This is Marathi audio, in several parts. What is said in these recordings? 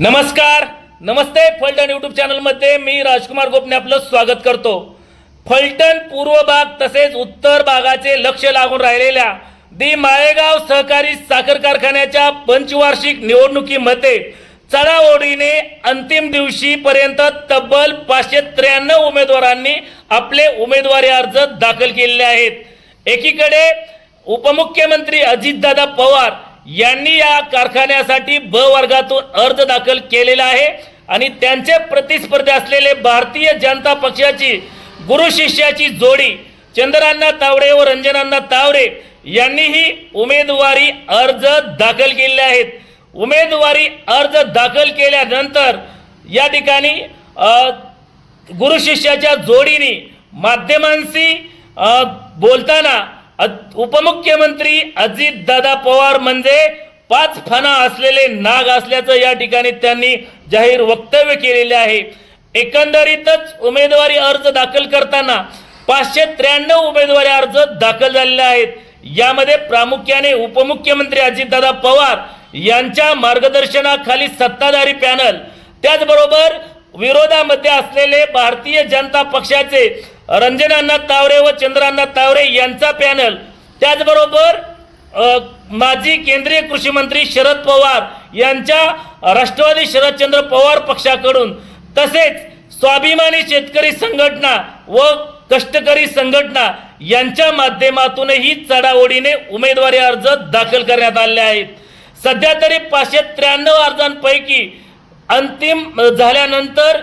नमस्कार नमस्ते फलटण यूट्यूब चॅनलमध्ये मी राजकुमार गोपने आपलं स्वागत करतो. फलटण पूर्व भाग तसेच उत्तर भागाचे लक्ष लागून राहिलेल्या दी माळेगाव सहकारी साखर कारखान्याच्या पंचवार्षिक निवडणुकीमध्ये चढाओढीने अंतिम दिवशीपर्यंत तब्बल पाचशे त्र्याण्णव उमेदवारांनी आपले उमेदवारी अर्ज दाखल केलेले आहेत. एकीकडे उपमुख्यमंत्री अजितदादा पवार यांनी या कारखान्यासाठी ब वर्गातून अर्ज दाखल केलेला आहे आणि त्यांचे प्रतिस्पर्धी असलेले भारतीय जनता पक्षाची गुरु शिष्याची जोडी चंद्रांना तावडे व रंजनांना तावडे यांनीही उमेदवारी अर्ज दाखल केलेले आहेत. उमेदवारी अर्ज दाखल केल्यानंतर या ठिकाणी गुरुशिष्याच्या गुरु शिष्याच्या जोडीने माध्यमांशी बोलताना उपमुख्यमंत्री अजित दादा पवार म्हणजे पाच फणा असलेले नाग असल्याचं या ठिकाणी त्यांनी जाहीर वक्तव्य केलेले आहे. एकंदरीतच उमेदवारी अर्ज दाखल करताना पाचशे त्र्याण्णव उमेदवारी अर्ज दाखल झालेले आहेत. यामध्ये प्रामुख्याने उपमुख्यमंत्री अजितदादा पवार यांच्या मार्गदर्शनाखाली सत्ताधारी पॅनल त्याचबरोबर विरोधामध्ये असलेले भारतीय जनता पक्षाचे रंजनांना तावरे व चंद्रांना तावरे यांचा पॅनल. त्याचबरोबर माजी केंद्रीय कृषी मंत्री शरद पवार यांच्या राष्ट्रवादी शरदचंद्र पवार पक्षाकडून तसेच स्वाभिमानी शेतकरी संघटना व कष्टकरी संघटना यांच्या माध्यमातूनही चढाओढीने उमेदवारी अर्ज दाखल करण्यात आले आहेत. सध्या तरी पाचशे त्र्याण्णव अर्जांपैकी अंतिम झाल्यानंतर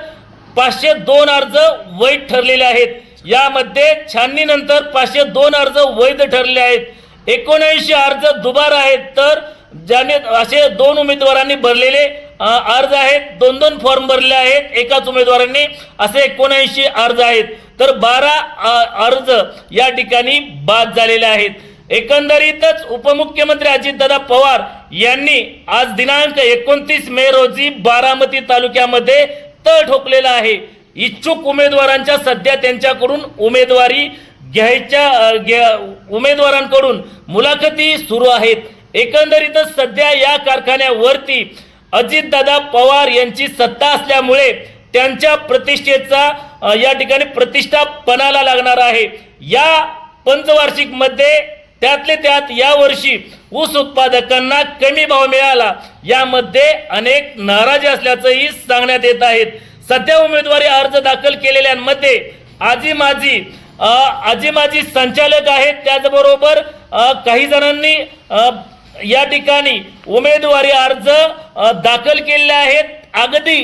पाचशे दोन अर्ज वैध ठरलेले आहेत. यामध्ये छाननीनंतर पाचशे दोन अर्ज वैध ठरले आहेत. एकोणऐंशी अर्ज दुबार आहेत तर ज्याने असे दोन उमेदवारांनी भरलेले अर्ज आहेत. दोन दोन फॉर्म भरले आहेत एकाच उमेदवारांनी असे एकोणऐंशी अर्ज आहेत. तर बारा अर्ज या ठिकाणी बाद झालेले आहेत. एकंदरीतच उपमुख्यमंत्री अजितदादा पवार यांनी आज दिनांक एकोणतीस मे रोजी बारामती तालुक्यामध्ये तळ ठोकलेला आहे. इच्छुक उमेदवारांच्या सध्या त्यांच्याकडून उमेदवारी घ्यायच्या घ्या- उमेदवारांकडून मुलाखती सुरू आहेत. एकंदरीतच सध्या या कारखान्यावरती अजितदादा पवार यांची सत्ता असल्यामुळे त्यांच्या प्रतिष्ठेचा या ठिकाणी प्रतिष्ठा पणाला लागणार आहे. या पंचवार्षिकमध्ये त्यातले त्यात यावर्षी ऊस उत्पादकांना कमी भाव मिळाला. यामध्ये अनेक नाराजी असल्याचंही सांगण्यात येत आहेत. सध्या उमेदवारी अर्ज दाखल केलेल्यांमध्ये आजी माजी आजी माजी संचालक आहेत. त्याचबरोबर काही जणांनी या ठिकाणी उमेदवारी अर्ज दाखल केलेले आहेत. अगदी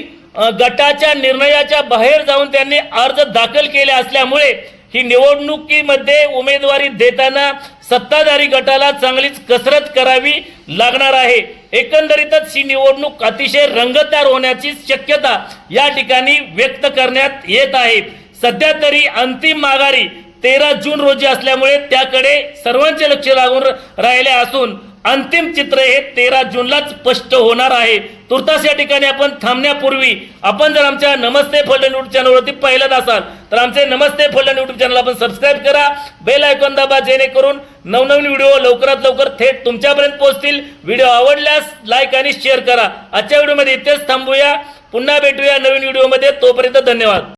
गटाच्या निर्णयाच्या बाहेर जाऊन त्यांनी अर्ज दाखल केले असल्यामुळे ही निवडणुकीमध्ये उमेदवारी देताना सत्ताधारी गटाला चांगलीच कसरत करावी लागणार आहे. एकंदरीतच ही निवडणूक अतिशय रंगतदार होण्याची शक्यता या ठिकाणी व्यक्त करण्यात येत आहे. सध्या तरी अंतिम माघारी तेरा जून रोजी असल्यामुळे त्याकडे सर्वांचे लक्ष लागून राहिले असून अंतिम चित्र हे तेरा जूनलाच स्पष्ट होणार आहे. तुर्तास या ठिकाणी आपण थांबण्यापूर्वी आपण जर आमच्या नमस्ते फलटण यूट्यूब चॅनलवरती पहिलाच असाल तर आमचे नमस्ते फलटण यूट्यूब चॅनल आपण सबस्क्राईब करा बेल आयकॉन दाबा जेणेकरून नवनवीन व्हिडिओ लवकरात लवकर थेट तुमच्यापर्यंत पोहोचतील. व्हिडिओ आवडल्यास लाईक आणि शेअर करा. आजच्या व्हिडिओमध्ये इथेच थांबूया. पुन्हा भेटूया नवीन व्हिडिओमध्ये तोपर्यंत धन्यवाद.